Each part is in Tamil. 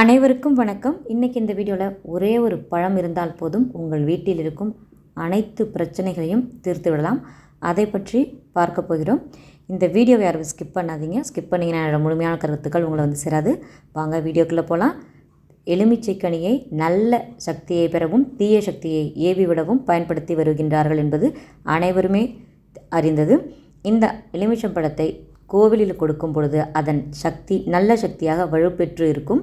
அனைவருக்கும் வணக்கம். இன்றைக்கி இந்த வீடியோவில் ஒரே ஒரு பழம் இருந்தால் போதும் உங்கள் வீட்டில் இருக்கும் அனைத்து பிரச்சனைகளையும் தீர்த்து விடலாம். அதை பற்றி பார்க்க போகிறோம். இந்த வீடியோவை யாரும் ஸ்கிப் பண்ணாதீங்க. ஸ்கிப் பண்ணிங்கன்னா முழுமையான கருத்துக்கள் உங்களை வந்து சேராது. வாங்க வீடியோக்குள்ளே போகலாம் எலுமிச்சை கனியை நல்ல சக்தியை பெறவும் தீய சக்தியை ஏவி விடவும் பயன்படுத்தி வருகின்றார்கள் என்பது அனைவருமே அறிந்தது. இந்த எலுமிச்சம் படத்தை கோவிலில் கொடுக்கும் பொழுது அதன் சக்தி நல்ல சக்தியாக வலுப்பெற்று இருக்கும்.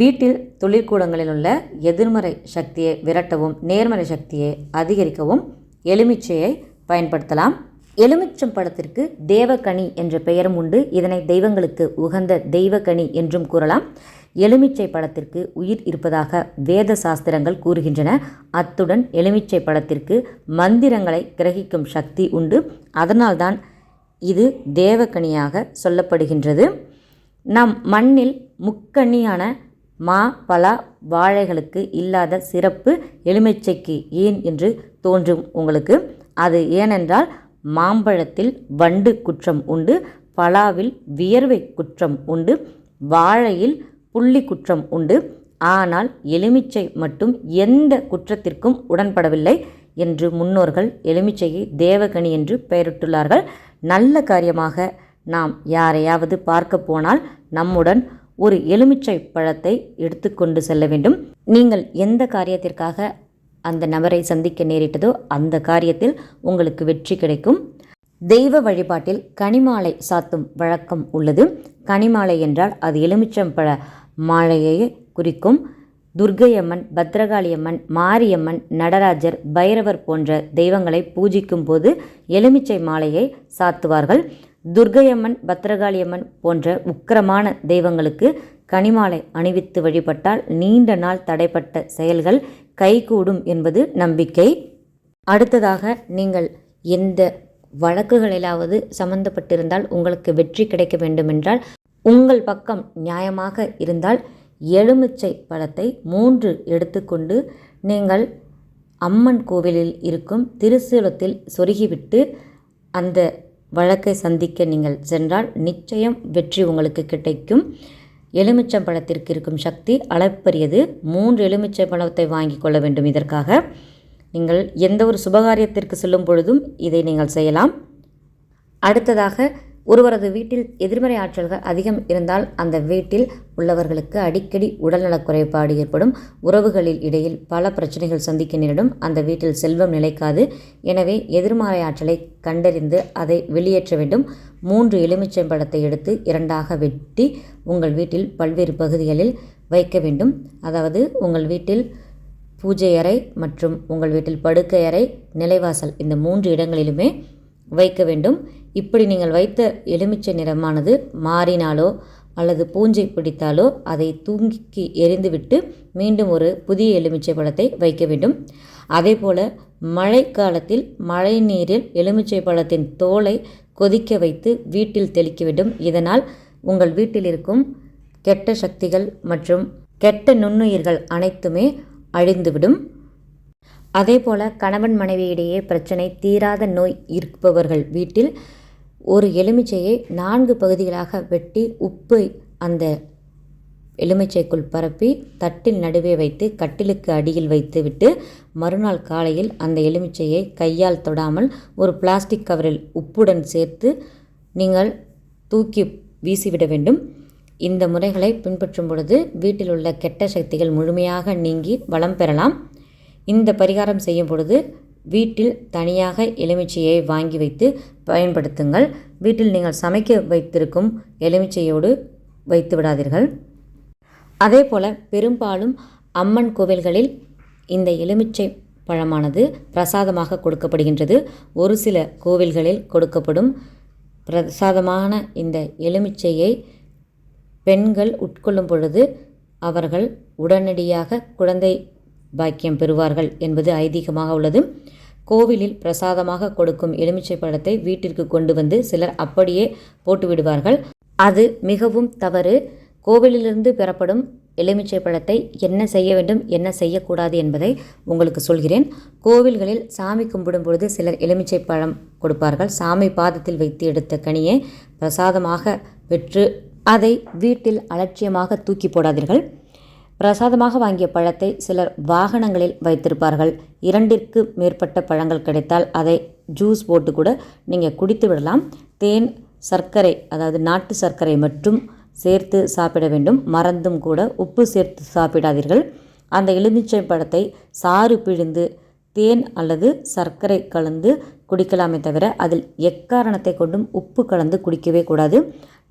வீட்டில் தொழிற்கூடங்களில் உள்ள எதிர்மறை சக்தியை விரட்டவும் நேர்மறை சக்தியை அதிகரிக்கவும் எலுமிச்சையை பயன்படுத்தலாம். எலுமிச்சம் பழத்திற்கு தேவகனி என்ற பெயரும் உண்டு. இதனை தெய்வங்களுக்கு உகந்த தெய்வகனி என்றும் கூறலாம். எலுமிச்சை பழத்திற்கு உயிர் இருப்பதாக வேத சாஸ்திரங்கள் கூறுகின்றன. அத்துடன் எலுமிச்சை பழத்திற்கு மந்திரங்களை கிரகிக்கும் சக்தி உண்டு. அதனால்தான் இது தேவகனியாக சொல்லப்படுகின்றது. நம் மண்ணில் முக்கண்ணியான மா பலா வாழைகளுக்கு இல்லாத சிறப்பு எலுமிச்சைக்கு ஏன் என்று தோன்றும் உங்களுக்கு? அது ஏனென்றால் மாம்பழத்தில் வண்டு குற்றம் உண்டு பலாவில் வியர்வை குற்றம் உண்டு வாழையில் புள்ளி குற்றம் உண்டு. ஆனால் எலுமிச்சை மட்டும் எந்த குற்றத்திற்கும் உடன்படவில்லை என்று முன்னோர்கள் எலுமிச்சையை தேவகனி என்று பெயரிட்டுள்ளார்கள். நல்ல காரியமாக நாம் யாரையாவது பார்க்க போனால் நம்முடன் ஒரு எலுமிச்சை பழத்தை எடுத்துக்கொண்டு செல்ல வேண்டும். நீங்கள் எந்த காரியத்திற்காக அந்த நபரை சந்திக்க நேரிட்டதோ அந்த காரியத்தில் உங்களுக்கு வெற்றி கிடைக்கும். தெய்வ வழிபாட்டில் கனிமாலை சாத்தும் வழக்கம் உள்ளது. கனிமாலை என்றால் அது எலுமிச்சம் பழ மாலையை குறிக்கும். துர்க்கையம்மன் பத்ரகாளியம்மன் மாரியம்மன் நடராஜர் பைரவர் போன்ற தெய்வங்களை பூஜிக்கும் போது எலுமிச்சை மாலையை சாத்துவார்கள். துர்க்கையம்மன் பத்ரகாளியம்மன் போன்ற உக்கிரமான தெய்வங்களுக்கு கனிமாலை அணிவித்து வழிபட்டால் நீண்ட நாள் தடைப்பட்ட செயல்கள் கைகூடும் என்பது நம்பிக்கை. அடுத்ததாக நீங்கள் எந்த வழக்குகளிலாவது சம்பந்தப்பட்டிருந்தால் உங்களுக்கு வெற்றி கிடைக்க வேண்டுமென்றால் உங்கள் பக்கம் நியாயமாக இருந்தால் எலுமிச்சை பழத்தை மூன்று எடுத்துக்கொண்டு நீங்கள் அம்மன் கோவிலில் இருக்கும் திருசூலத்தில் சொருகிவிட்டு அந்த வழக்கை சந்திக்க நீங்கள் சென்றால் நிச்சயம் வெற்றி உங்களுக்கு கிடைக்கும். எலுமிச்சம் பழத்திற்கு இருக்கும் சக்தி அளப்பரியது. மூன்று எலுமிச்சை பழத்தை வாங்கி கொள்ள வேண்டும் இதற்காக. நீங்கள் எந்த ஒரு சுபகாரியத்திற்கு செல்லும் பொழுதும் இதை நீங்கள் செய்யலாம். அடுத்ததாக ஒருவரது வீட்டில் எதிர்மறை ஆற்றல்கள் அதிகம் இருந்தால் அந்த வீட்டில் உள்ளவர்களுக்கு அடிக்கடி உடல்நலக் குறைபாடு ஏற்படும். உறவுகளில் இடையில் பல பிரச்சனைகள் சந்திக்க நேரிடும். அந்த வீட்டில் செல்வம் நிலைக்காது. எனவே எதிர்மறை ஆற்றலை கண்டறிந்து அதை வெளியேற்ற வேண்டும். மூன்று எலுமிச்சம்பழத்தை எடுத்து இரண்டாக வெட்டி உங்கள் வீட்டில் பல்வேறு பகுதிகளில் வைக்க வேண்டும். அதாவது உங்கள் வீட்டில் பூஜை அறை மற்றும் உங்கள் வீட்டில் படுக்கை அறை நிலைவாசல் இந்த மூன்று இடங்களிலுமே வைக்க வேண்டும். இப்படி நீங்கள் வைத்த எலுமிச்சை நிறமானது மாறினாலோ அல்லது பூஞ்சை பிடித்தாலோ அதை தூங்கி எரிந்துவிட்டு மீண்டும் ஒரு புதிய எலுமிச்சை பழத்தை வைக்க வேண்டும். அதே போல் மழை மழை நீரில் எலுமிச்சை பழத்தின் தோலை கொதிக்க வைத்து வீட்டில் தெளிக்க வேண்டும். இதனால் உங்கள் வீட்டில் இருக்கும் கெட்ட சக்திகள் மற்றும் கெட்ட நுண்ணுயிர்கள் அனைத்துமே அழிந்துவிடும். அதே போல் கணவன் மனைவியிடையே பிரச்சனை தீராத நோய் இருப்பவர்கள் வீட்டில் ஒரு எலுமிச்சையை நான்கு பகுதிகளாக வெட்டி உப்பை அந்த எலுமிச்சைக்குள் பரப்பி தட்டில் நடுவே வைத்து கட்டிலுக்கு அடியில் வைத்து விட்டு மறுநாள் காலையில் அந்த எலுமிச்சையை கையால் தொடாமல் ஒரு பிளாஸ்டிக் கவரில் உப்புடன் சேர்த்து நீங்கள் தூக்கி வீசிவிட வேண்டும். இந்த முறைகளை பின்பற்றும் பொழுது வீட்டில் உள்ள கெட்ட சக்திகள் முழுமையாக நீங்கி வளம் பெறலாம். இந்த பரிகாரம் செய்யும் பொழுது வீட்டில் தனியாக எலுமிச்சையை வாங்கி வைத்து பயன்படுத்துங்கள். வீட்டில் நீங்கள் சமைக்க வைத்திருக்கும் எலுமிச்சையோடு வைத்து விடாதீர்கள். அதே போல் பெரும்பாலும் அம்மன் கோவில்களில் இந்த எலுமிச்சை பழமானது பிரசாதமாக கொடுக்கப்படுகின்றது. ஒரு சில கோவில்களில் கொடுக்கப்படும் பிரசாதமான இந்த எலுமிச்சையை பெண்கள் உட்கொள்ளும் பொழுது அவர்கள் உடனடியாக குழந்தை பாக்கியம் பெறுவார்கள் என்பது ஐதீகமாக உள்ளது. கோவிலில் பிரசாதமாக கொடுக்கும் எலுமிச்சை பழத்தை வீட்டிற்கு கொண்டு வந்து சிலர் அப்படியே போட்டு விடுவார்கள் அது மிகவும் தவறு. கோவிலிலிருந்து பெறப்படும் எலுமிச்சை பழத்தை என்ன செய்ய வேண்டும் என்ன செய்யக்கூடாது என்பதை உங்களுக்கு சொல்கிறேன். கோவில்களில் சாமி கும்பிடும் பொழுது சிலர் எலுமிச்சை பழம் கொடுப்பார்கள். சாமி பாதத்தில் வைத்து எடுத்த கனியை பிரசாதமாக பெற்று அதை வீட்டில் அலட்சியமாக தூக்கி போடாதீர்கள். பிரசாதமாக வாங்கிய பழத்தை சிலர் வாகனங்களில் வைத்திருப்பார்கள். இரண்டிற்கு மேற்பட்ட பழங்கள் கிடைத்தால் அதை ஜூஸ் போட்டு கூட நீங்கள் குடித்து விடலாம். தேன் சர்க்கரை அதாவது நாட்டு சர்க்கரை மட்டும் சேர்த்து சாப்பிட வேண்டும். மறந்தும் கூட உப்பு சேர்த்து சாப்பிடாதீர்கள். அந்த எலுமிச்சை பழத்தை சாறு பிழிந்து தேன் அல்லது சர்க்கரை கலந்து குடிக்கலாமே தவிர அதில் எக்காரணத்தை கொண்டும் உப்பு கலந்து குடிக்கவே கூடாது.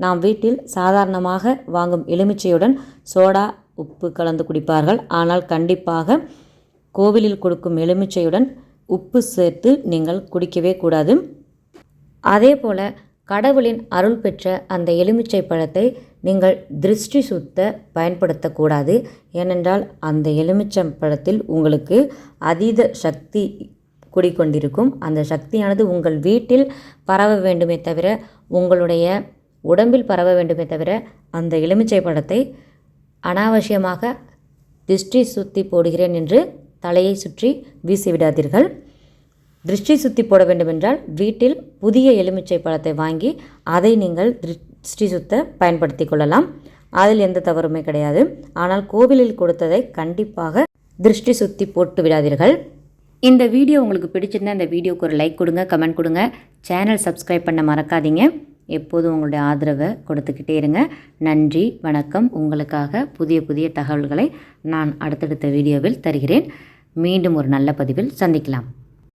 நாம் வீட்டில் சாதாரணமாக வாங்கும் எலுமிச்சையுடன் சோடா உப்பு கலந்து குடிப்பார்கள். ஆனால் கண்டிப்பாக கோவிலில் கொடுக்கும் எலுமிச்சையுடன் உப்பு சேர்த்து நீங்கள் குடிக்கவே கூடாது. அதே போல் கடவுளின் அருள் பெற்ற அந்த எலுமிச்சை பழத்தை நீங்கள் திருஷ்டி சுத்த பயன்படுத்தக்கூடாது. ஏனென்றால் அந்த எலுமிச்சம் பழத்தில் உங்களுக்கு அதீத சக்தி குடிக்கொண்டிருக்கும் அந்த சக்தியானது உங்கள் வீட்டில் பரவ வேண்டுமே தவிர உங்களுடைய உடம்பில் பரவ வேண்டுமே தவிர அந்த எலுமிச்சை பழத்தை அனாவசியமாக திருஷ்டி சுத்தி போடுகிறேன் என்று தலையை சுற்றி வீசிவிடாதீர்கள் திருஷ்டி சுத்தி போட வேண்டுமென்றால் வீட்டில் புதிய எலுமிச்சை பழத்தை வாங்கி அதை நீங்கள் திருஷ்டி சுத்த பயன்படுத்தி கொள்ளலாம். அதில் எந்த தவறுமே கிடையாது. ஆனால் கோவிலில் கொடுத்ததை கண்டிப்பாக திருஷ்டி சுத்தி போட்டு விடாதீர்கள். இந்த வீடியோ உங்களுக்கு பிடிச்சிருந்தா இந்த வீடியோக்கு ஒரு லைக் கொடுங்க கமெண்ட் கொடுங்க. சேனல் சப்ஸ்கிரைப் பண்ண மறக்காதீங்க. எப்போதும் உங்களுடைய ஆதரவை கொடுத்துக்கிட்டே இருங்க. நன்றி வணக்கம். உங்களுக்காக புதிய புதிய தகவல்களை நான் அடுத்தடுத்த வீடியோவில் தருகிறேன். மீண்டும் ஒரு நல்ல பதிவில் சந்திக்கலாம்.